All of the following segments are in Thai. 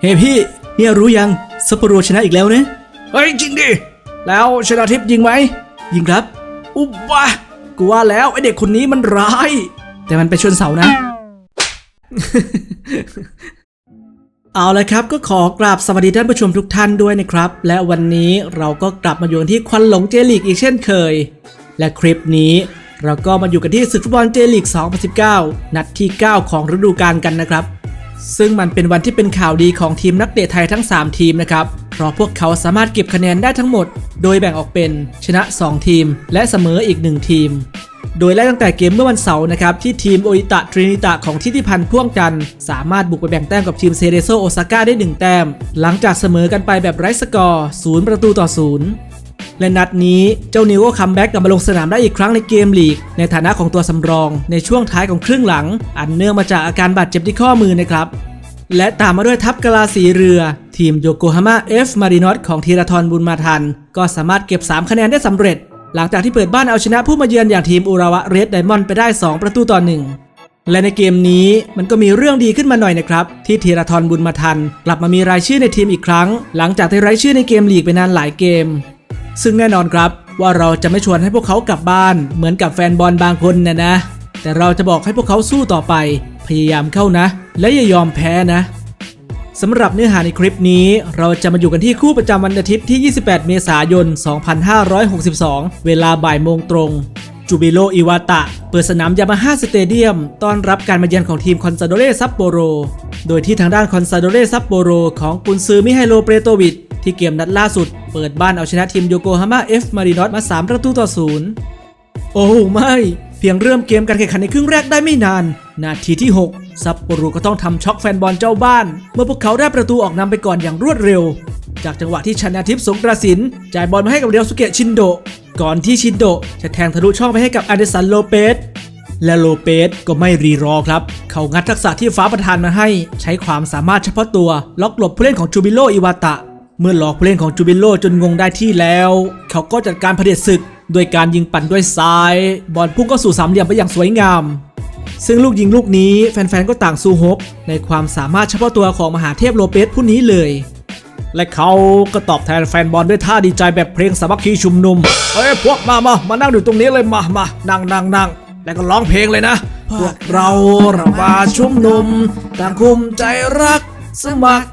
เฮ้ยพี่เฮียรู้ยังซัปโปโรชนะอีกแล้วนะเฮ้ยจริงดิ แล้วชนะทิพย์ยิงไหม ยิงครับ อุบวะกูว่าแล้วไอเด็กคนนี้มันร้าย แต่มันไปชนเสานะ เอาละครับก็ขอกราบสวัสดีท่านผู้ชมทุกท่านด้วยนะครับ และวันนี้เราก็กลับมาอยู่กันที่ควันหลงเจลีกอีกเช่นเคย และคลิปนี้เราก็มาอยู่กันที่ศึกฟุตบอลเจลีก 2019 นัดที่ 9 ของฤดูกาลกันนะครับ ซึ่งมันเป็นวันที่เป็นข่าวดีของทีมนักเตะไทยทั้ง 3 ทีมนะครับ เพราะพวกเขาสามารถเก็บคะแนนได้ทั้งหมด โดยแบ่งออกเป็นชนะ 2 ทีม และเสมออีก 1 ทีม โดยไล่ตั้งแต่เกมเมื่อวันเสาร์นะครับ ที่ทีมโออิตะทรินิตะของทิติพันธ์พ่วงจันทร์สามารถบุกไปแบ่งแต้มกับทีมเซเรโซโอซาก้าได้ 1 แต้ม หลังจากเสมอกันไปแบบไร้สกอร์ 0 ประตูต่อ 0 และนัดนี้เจ้านิวก็คัมแบ็กกลับมาลงสนามได้อีกครั้งในเกมลีก ในฐานะของตัวสำรองในช่วงท้ายของครึ่งหลัง อันเนื่องมาจากอาการบาดเจ็บที่ข้อมือนะครับ และตามมาด้วยทัพกะลาสีเรือ ทีมโยโกฮาม่าเอฟมารินอสของธีรทรบุญมาทัน ก็สามารถเก็บ 3 คะแนนได้สำเร็จ หลังจากที่เปิดบ้านเอาชนะผู้มาเยือนอย่างทีมอุราวะเรดไดมอนด์ไปได้ 2 ประตูต่อ1และในเกมนี้มันก็มีเรื่องดีขึ้นมาหน่อยนะครับ ที่ธีรทรบุญมาทัน กลับมามีรายชื่อในทีมอีกครั้ง หลังจากที่ไร้ชื่อในเกมลีกไปนานหลายเกม ซึ่งแน่นอนครับว่าเราจะไม่ชวนให้พวกเขากลับบ้าน เหมือนกับแฟนบอลบางคนนะนะ แต่เราจะบอกให้พวกเขาสู้ต่อไป พยายามเข้านะ และอย่ายอมแพ้นะสำหรับเนื้อหาในคลิปนี้ เราจะมาอยู่กันที่คู่ประจำวันอาทิตย์ที่ 28 เมษายน 2562 เวลาบ่ายโมงตรง จูบิโลอิวาตะ เปิดสนามยามาฮ่าสเตเดียม ต้อนรับการมาเยือนของทีมคอนซาโดเรซัปโปโร โดยที่ทางด้านคอนซาโดเรซัปโปโรของกุนซือมิไฮโลเปโตวิช ที่เกมนัดล่าสุด เปิดบ้านเอาชนะทีมโยโกฮาม่าเอฟมารินอสมา 3 ประตูต่อศูนย์โอ้ไม่ เพียงเริ่มเกมการแข่งขันในครึ่งแรกได้ไม่นาน นาทีที่ 6 ซัปโปโรก็ต้องทำช็อกแฟนบอลเจ้าบ้าน เมื่อพวกเขาได้ประตูออกนำไปก่อนอย่างรวดเร็ว จากจังหวะที่ชนาทิพย์สงกระสินจ่ายบอลมาให้กับเรียวสุเกะชินโด ก่อนที่ชินโดจะแทงทะลุช่องไปให้กับอเดสันโลเปสและโลเปสก็ไม่รีรอครับ เขางัดทักษะที่ฟ้าประทานมาให้ ใช้ความสามารถเฉพาะตัว ล็อกหลบผู้เล่นของจูบิโลอิวาตะ เมื่อหลอกผู้เล่นของจูบิโลจนงงได้ที่แล้ว เขาก็จัดการเผด็จศึกด้วยการยิงปั่นด้วยซ้าย บอลพุ่งเข้าสู่สามเหลี่ยมไปอย่างสวยงาม ซึ่งลูกยิงลูกนี้แฟนๆ ก็ต่างสู้ฮบในความสามารถเฉพาะตัวของมหาเทพโลเปสผู้นี้เลย และเขาก็ตอบแทนแฟนบอลด้วยท่าดีใจแบบเพลงสามัคคีชุมนุม เฮ้ยพวกมามามานั่งอยู่ตรงนี้เลยมามานั่งนั่งนั่งแล้วก็ร้องเพลงเลยนะ พวกเราเรามาชุมนุม ต่างคุมใจรักสมัคร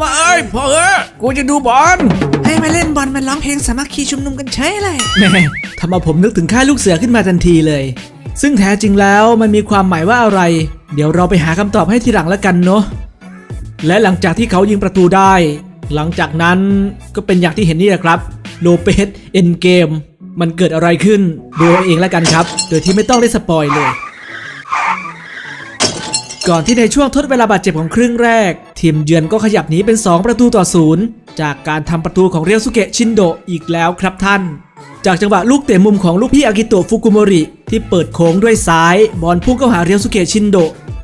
มัครเอ้ยพอเออกูจะดูบอลให้มาเล่นบอลมาร้องเพลงสามัคคีชุมนุมกันเฉยเลยแม่ทำเอาผมนึกถึงค่ายลูกเสือขึ้นมาทันทีเลย ซึ่งแท้จริงแล้วมันมีความหมายว่าอะไร เดี๋ยวเราไปหาคำตอบให้ทีหลังแล้วกันเนาะและหลังจากที่เขายิงประตูได้ หลังจากนั้นก็เป็นอย่างที่เห็นนี่แหละครับโลเปสเอ็นเกมมันเกิดอะไรขึ้นดูเอาเองแล้วกันครับ โดยที่ไม่ต้องได้สปอยเลย ก่อนที่ในช่วงทดเวลาบาดเจ็บของครึ่งแรก ทีมเยือนก็ขยับหนีเป็น 2 ประตูต่อศูนย์จากการทำประตูของเรียวสุเกะชินโดอีกแล้วครับท่าน จากจังหวะลูกเตะมุมของลูกพี่อากิโตะฟุกุโมริที่เปิดโค้งด้วยซ้าย บอลพุ่งเข้าหาเรียวสุเกะชินโด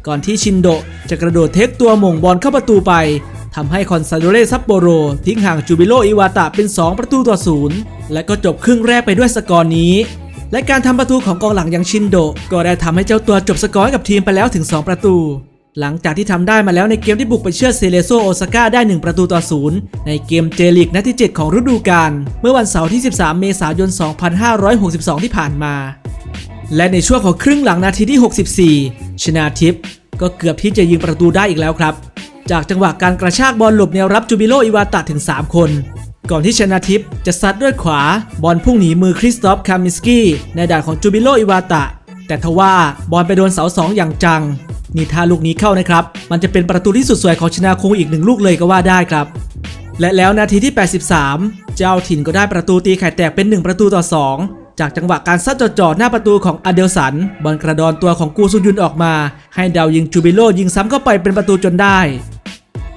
ก่อนที่ชินโดจะกระโดดเทคตัวมงบอลเข้าประตูไปทำให้คอนซาโดเรซัปโปโรทิ้งห่างจูบิโลอิวาตะเป็น 2 ประตูต่อศูนย์และก็จบครึ่งแรกไปด้วยสกอร์นี้ และการทำประตูของกองหลังอย่างชินโด ก็ได้ทำให้เจ้าตัวจบสกอร์กับทีมไปแล้วถึง 2 ประตู หลังจากที่ทำได้มาแล้วในเกมที่บุกไปเชื่อดเซเลโซโอซาก้าได้ 1 ประตูต่อศูนย์ในเกมเจลีกนัดที่ 7 ของฤดูกาลเมื่อวันเสาร์ที่ 13 เมษายน 2562 ที่ผ่านมา และในช่วงของครึ่งหลังนาทีที่ 64 ชนาทิพย์ก็เกือบที่จะยิงประตูได้อีกแล้วครับ จากจังหวะการกระชากบอลหลบแนวรับจูบิโลอิวาตะถึง 3 คน ก่อนที่ชนาทิพย์จะซัดด้วยขวา บอลพุ่งหนีมือคริสตอฟคามิสกี้ในด่านของจูบิโลอิวาตะ แต่ทว่าบอลไปโดนเสาสองอย่างจัง นี่ถ้าลูกนี้เข้านะครับ มันจะเป็นประตูที่สุดสวยของชนาคงอีกหนึ่งลูกเลยก็ว่าได้ครับ และแล้วนาทีที่ 83 เจ้าถิ่นก็ได้ประตูตีไข่แตกเป็น 1 ประตูต่อ 2 จากจังหวะการซัดจ่อๆหน้าประตูของอเดลสัน บอลกระดอนตัวของกูซุนยุนออกมา ให้ดาวยิงจูบิโลยิงซ้ำเข้าไปเป็นประตูจนได้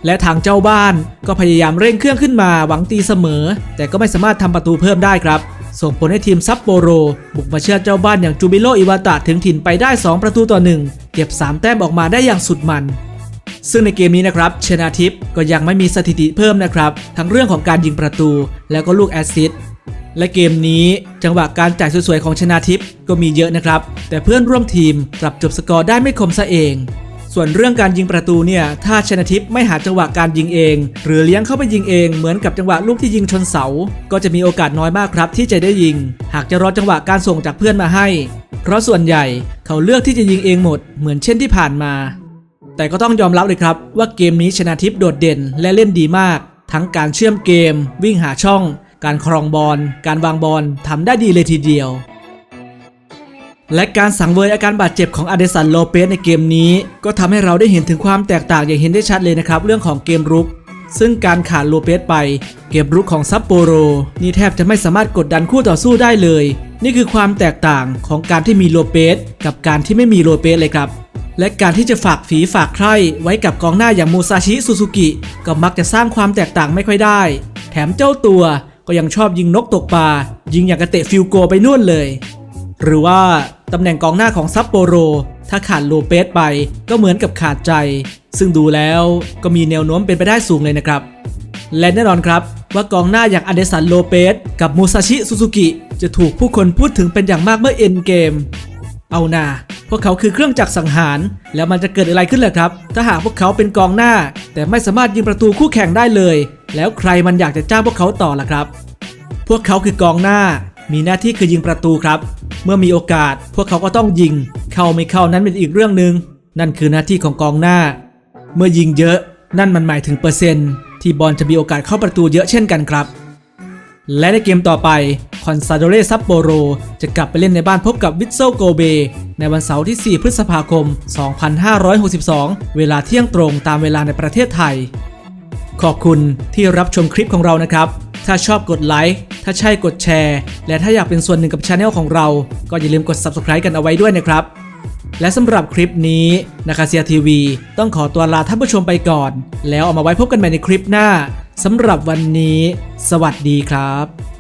และทางเจ้าบ้านก็พยายามเร่งเครื่องขึ้นมาหวังตีเสมอ แต่ก็ไม่สามารถทำประตูเพิ่มได้ครับ ส่งผลให้ทีมซัปโปโร บุกมาเชื่อเจ้าบ้านอย่างจูบิโลอิวาตะถึงถิ่นไปได้ 2 ประตูต่อ 1 เก็บ 3 แต้มออกมาได้อย่างสุดมันซึ่งในเกมนี้นะครับชนาทิพย์ก็ยังไม่มีสถิติเพิ่มนะครับ ทั้งเรื่องของการยิงประตู แล้วก็ลูกแอสซิสต์และเกมนี้จังหวะการจ่ายสวยๆของชนาทิพย์ก็มีเยอะนะครับ แต่เพื่อนร่วมทีมกลับจบสกอร์ได้ไม่คมซะเอง ส่วนเรื่องการยิงประตูเนี่ย ถ้าชนะทิพย์ไม่หาจังหวะการยิงเอง หรือเลี้ยงเข้าไปยิงเองเหมือนกับจังหวะลูกที่ยิงชนเสา ก็จะมีโอกาสน้อยมากครับที่จะได้ยิง หากจะรอจังหวะการส่งจากเพื่อนมาให้ เพราะส่วนใหญ่เขาเลือกที่จะยิงเองหมด เหมือนเช่นที่ผ่านมา แต่ก็ต้องยอมรับเลยครับ ว่าเกมนี้ชนะทิพย์โดดเด่นและเล่นดีมาก ทั้งการเชื่อมเกม วิ่งหาช่อง การครองบอลการวางบอลทำได้ดีเลยทีเดียว และการสังเวยอาการบาดเจ็บของอเดสันโลเปสในเกมนี้ ก็ทำให้เราได้เห็นถึงความแตกต่างอย่างเห็นได้ชัดเลยนะครับ เรื่องของเกมรุก ซึ่งการขาดโลเปสไป เกมรุกของซัปโปโรนี่แทบจะไม่สามารถกดดันคู่ต่อสู้ได้เลย นี่คือความแตกต่างของการที่มีโลเปสกับการที่ไม่มีโลเปสเลยครับและการที่จะฝากฝีฝากใครไว้กับกองหน้าอย่างมูซาชิซูซูกิก็มักจะสร้างความแตกต่างไม่ค่อยได้ แถมเจ้าตัวก็ยังชอบยิงนกตกปลายิงอย่างกระเตะฟิลโกไปนู่นเลย หรือว่า ตำแหน่งกองหน้าของซัปโปโร ถ้าขาดโลเปสไปก็เหมือนกับขาดใจ ซึ่งดูแล้วก็มีแนวโน้มเป็นไปได้สูงเลยนะครับ และแน่นอนครับว่ากองหน้าอย่างอเดสันโลเปสกับมูซาชิซูซูกิจะถูกผู้คนพูดถึงเป็นอย่างมากเมื่อเอ็นเกม เอานาพวกเขาคือเครื่องจักรสังหาร แล้วมันจะเกิดอะไรขึ้นล่ะครับ ถ้าหากพวกเขาเป็นกองหน้า แต่ไม่สามารถยิงประตูคู่แข่งได้เลย แล้วใครมันอยากจะจ้างพวกเขาต่อล่ะครับ พวกเขาคือกองหน้า มีหน้าที่คือยิงประตูครับ เมื่อมีโอกาสพวกเขาก็ต้องยิง เข้าไม่เข้านั้นเป็นอีกเรื่องหนึ่งนั่นคือหน้าที่ของกองหน้า เมื่อยิงเยอะนั่นมันหมายถึงเปอร์เซ็นต์ที่บอลจะมีโอกาสเข้าประตูเยอะเช่นกันครับ และในเกมต่อไปคอนซาโดเรซัปโปโรจะกลับไปเล่นในบ้านพบกับวิ t โซโกเบ ในวันเสาร์ที่ 4 พฤษภาคม 2562 เวลาเที่ยงตรงตามเวลาในประเทศไทย ขอบคุณที่รับชมคลิปของเรานะครับ ถ้าชอบกดไลค์ ถ้าใช่กดแชร์ และถ้าอยากเป็นส่วนหนึ่งกับช anel ของเรา ก็อย่าลืมกด subscribe กันเอาไว้ด้วยนะครับ และสำหรับคลิปนี้นาคาเซียทีวีต้องขอตัวลาท่านผู้ชมไปก่อน แล้วเอามาไว้พบกันใหม่ในคลิปหน้าสำหรับวันนี้ สวัสดีครับ